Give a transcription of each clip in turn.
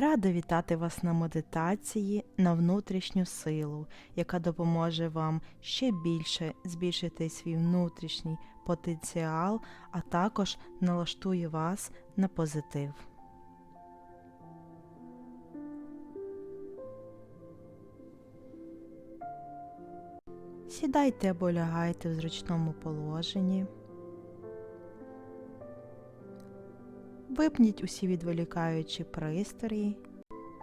Рада вітати вас на медитації на внутрішню силу, яка допоможе вам ще більше збільшити свій внутрішній потенціал, а також налаштує вас на позитив. Сідайте або лягайте в зручному положенні. Випніть усі відволікаючі пристрої.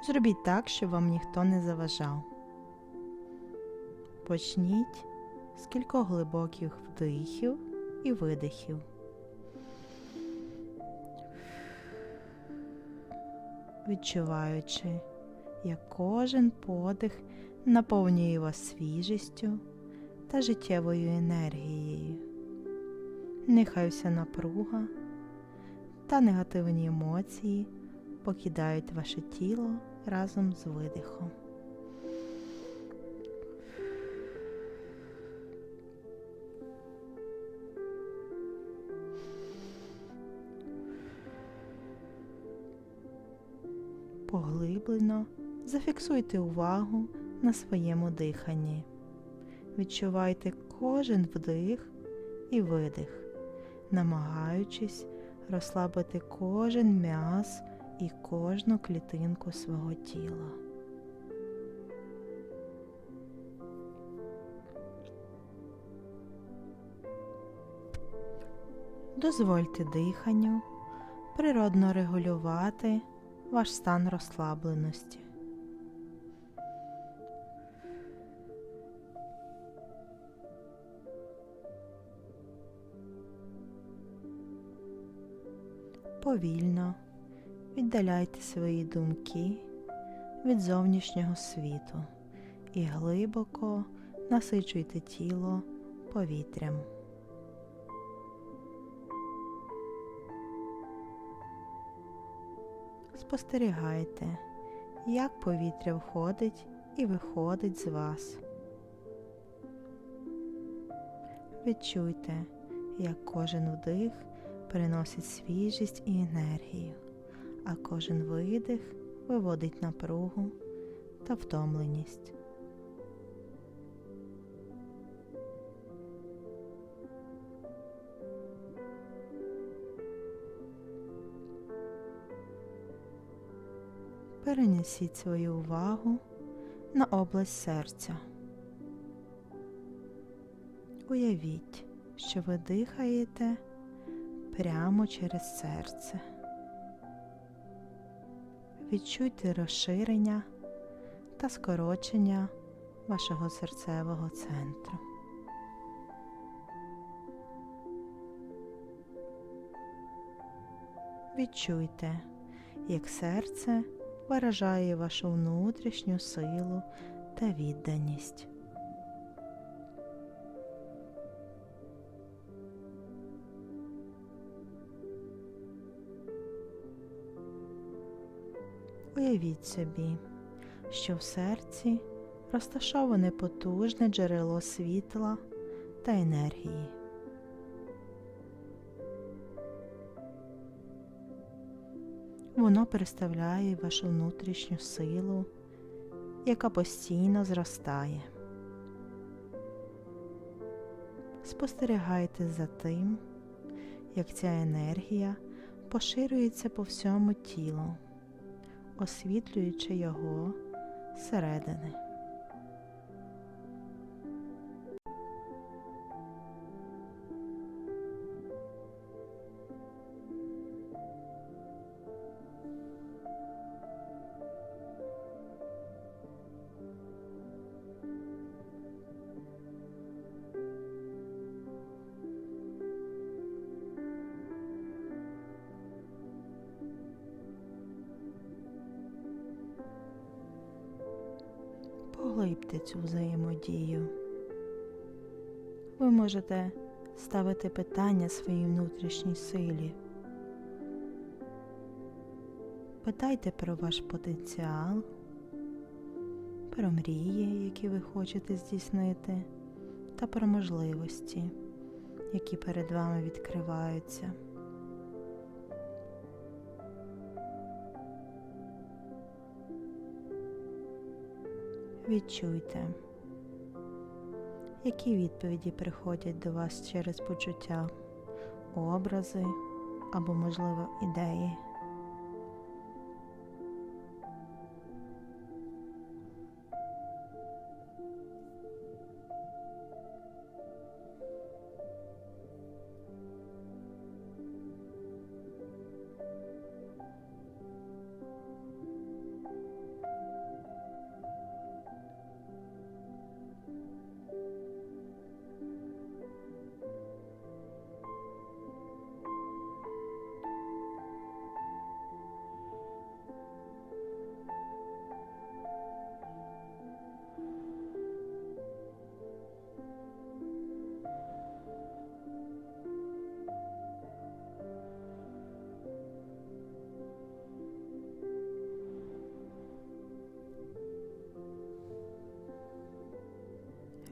Зробіть так, щоб вам ніхто не заважав. Почніть з кількох глибоких вдихів і видихів. Відчуваючи, як кожен подих наповнює вас свіжістю та життєвою енергією. Нехай вся напруга та негативні емоції покидають ваше тіло разом з видихом. Поглиблено зафіксуйте увагу на своєму диханні. Відчувайте кожен вдих і видих, намагаючись розслабити кожен м'яз і кожну клітинку свого тіла. Дозвольте диханню природно регулювати ваш стан розслабленості. Повільно віддаляйте свої думки від зовнішнього світу і глибоко насичуйте тіло повітрям. Спостерігайте, як повітря входить і виходить з вас. Відчуйте, як кожен вдих приносить свіжість і енергію, а кожен видих виводить напругу та втомленість. Перенесіть свою увагу на область серця. Уявіть, що ви дихаєте прямо через серце. Відчуйте розширення та скорочення вашого серцевого центру. Відчуйте, як серце виражає вашу внутрішню силу та відданість. Уявіть собі, що в серці розташоване потужне джерело світла та енергії. Воно представляє вашу внутрішню силу, яка постійно зростає. Спостерігайте за тим, як ця енергія поширюється по всьому тілу освітлюючи його зсередини. Поглибте цю взаємодію. Ви можете ставити питання своїй внутрішній силі. Питайте про ваш потенціал, про мрії, які ви хочете здійснити, та про можливості, які перед вами відкриваються. Відчуйте, які відповіді приходять до вас через почуття, образи або, можливо, ідеї.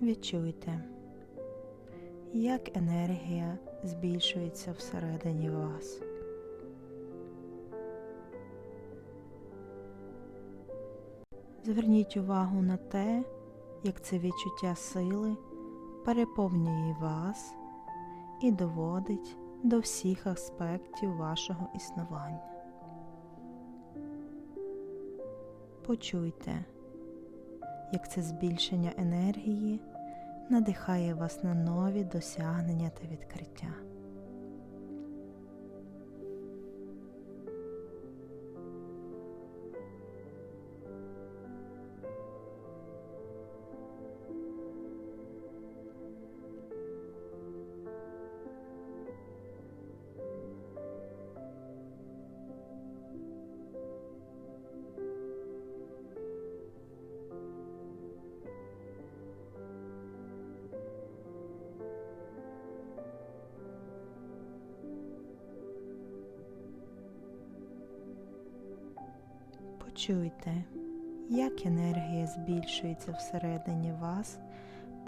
Відчуйте, як енергія збільшується всередині вас. Зверніть увагу на те, як це відчуття сили переповнює вас і доводить до всіх аспектів вашого існування. Почуйте, як це збільшення енергії надихає вас на нові досягнення та відкриття. Почуйте, як енергія збільшується всередині вас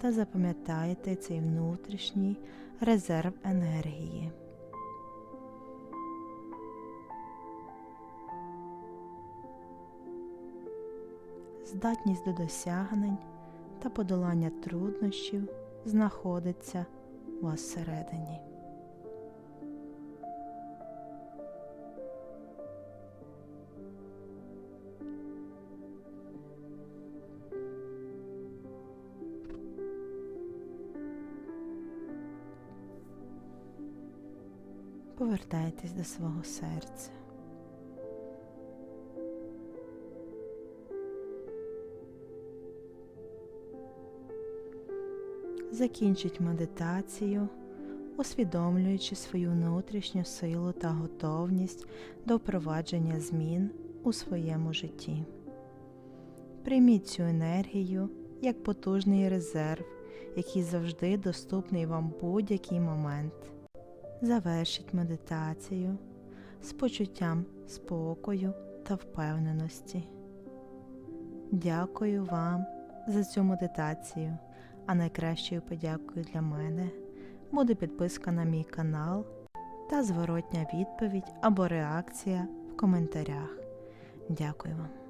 та запам'ятайте цей внутрішній резерв енергії. Здатність до досягнень та подолання труднощів знаходиться у вас всередині. Повертайтесь до свого серця. Закінчіть медитацію, усвідомлюючи свою внутрішню силу та готовність до впровадження змін у своєму житті. Прийміть цю енергію як потужний резерв, який завжди доступний вам в будь-який момент. Завершіть медитацію з почуттям спокою та впевненості. Дякую вам за цю медитацію, а найкращою подякою для мене буде підписка на мій канал та зворотня відповідь або реакція в коментарях. Дякую вам.